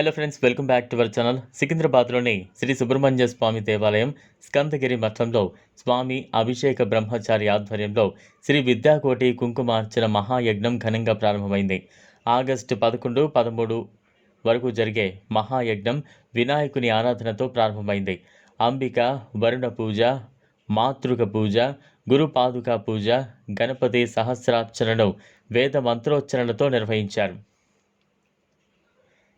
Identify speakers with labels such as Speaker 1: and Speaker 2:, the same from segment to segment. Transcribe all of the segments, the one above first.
Speaker 1: Hello friends welcome back to our channel సికింద్రాబాద్లోని Shri Subrahmanya Swamy దేవాలయం స్కందగిరి మఠంలో స్వామి అభిషేక బ్రహ్మచారి ఆధ్వర్యంలో శ్రీ విద్యాకోటి కుంకుమార్చన మహాయజ్ఞం ఘనంగా ప్రారంభమైంది. ఆగస్టు పదకొండు పదమూడు వరకు జరిగే మహాయజ్ఞం వినాయకుని ఆరాధనతో ప్రారంభమైంది. అంబిక వరుణ పూజ మాతృక పూజ గురుపాదుక పూజ గణపతి సహస్రార్చనను వేద మంత్రోచ్చరణతో నిర్వహించారు.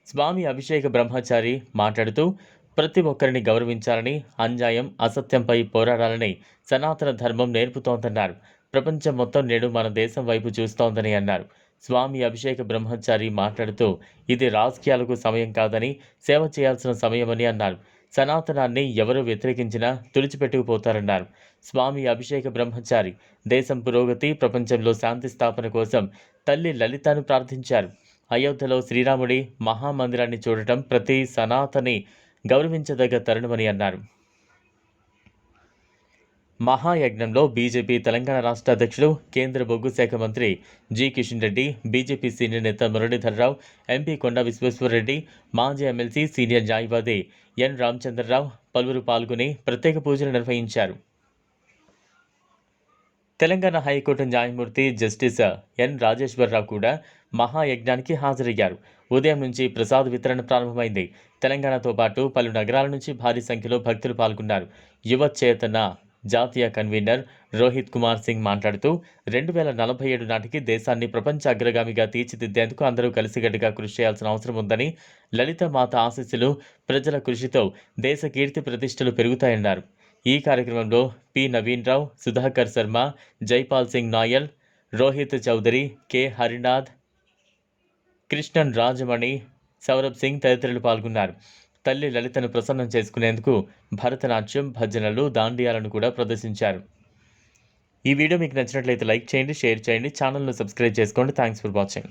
Speaker 1: స్వామి అభిషేక బ్రహ్మచారి మాట్లాడుతూ ప్రతి ఒక్కరిని గౌరవించాలని అన్యాయం అసత్యంపై పోరాడాలని సనాతన ధర్మం నేర్పుతోందన్నారు. ప్రపంచం మొత్తం నేడు మన దేశం వైపు చూస్తోందని అన్నారు. స్వామి అభిషేక బ్రహ్మచారి మాట్లాడుతూ ఇది రాజకీయాలకు సమయం కాదని సేవ చేయాల్సిన సమయమని అన్నారు. సనాతనాన్ని ఎవరు వ్యతిరేకించినా తుడిచిపెట్టుకుపోతారన్నారు. స్వామి అభిషేక బ్రహ్మచారి దేశం పురోగతి ప్రపంచంలో శాంతి స్థాపన కోసం తల్లి లలితను ప్రార్థించారు. అయోధ్యలో శ్రీరాముడి మహామందిరాన్ని చూడటం ప్రతి సనాతని గౌరవించదగ్గ తరుణమని అన్నారు. మహాయజ్ఞంలో బీజేపీ తెలంగాణ రాష్ట్ర అధ్యక్షుడు కేంద్ర బొగ్గు శాఖ మంత్రి G Kishan Reddy BJP senior నేత మురళీధర్రావు ఎంపీ కొండ విశ్వేశ్వరరెడ్డి మాజీ ఎమ్మెల్సీ సీనియర్ న్యాయవాది ఎన్ రామచంద్రరావు పలువురు పాల్గొని ప్రత్యేక పూజలు నిర్వహించారు. తెలంగాణ హైకోర్టు న్యాయమూర్తి జస్టిస్ ఎన్ రాజేశ్వరరావు కూడా మహాయజ్ఞానికి హాజరయ్యారు. ఉదయం నుంచి ప్రసాద్ వితరణ ప్రారంభమైంది. తెలంగాణతో పాటు పలు నగరాల నుంచి భారీ సంఖ్యలో భక్తులు పాల్గొన్నారు. యువ చేతన జాతీయ కన్వీనర్ రోహిత్ కుమార్ సింగ్ మాట్లాడుతూ రెండు వేల నలభై ఏడు నాటికి దేశాన్ని ప్రపంచ అగ్రగామిగా తీర్చిదిద్దేందుకు అందరూ కలిసిగట్టుగా కృషి చేయాల్సిన అవసరం ఉందని లలిత మాత ఆశీస్సులు ప్రజల కృషితో దేశ కీర్తి ప్రతిష్టలు పెరుగుతాయన్నారు. ఈ కార్యక్రమంలో పి. నవీన్ రావు సుధాకర్ శర్మ జైపాల్ సింగ్ నాయల్ రోహిత్ చౌదరి కె. హరినాథ్ కృష్ణన్ రాజమణి సౌరభ్ సింగ్ తదితరులు పాల్గొన్నారు. తల్లి లలితను ప్రసన్నం చేసుకునేందుకు భరతనాట్యం భజనలు దాండియాలను కూడా ప్రదర్శించారు. ఈ వీడియో మీకు నచ్చినట్లయితే లైక్ చేయండి షేర్ చేయండి ఛానల్ను సబ్స్క్రైబ్ చేసుకోండి. Thanks for watching.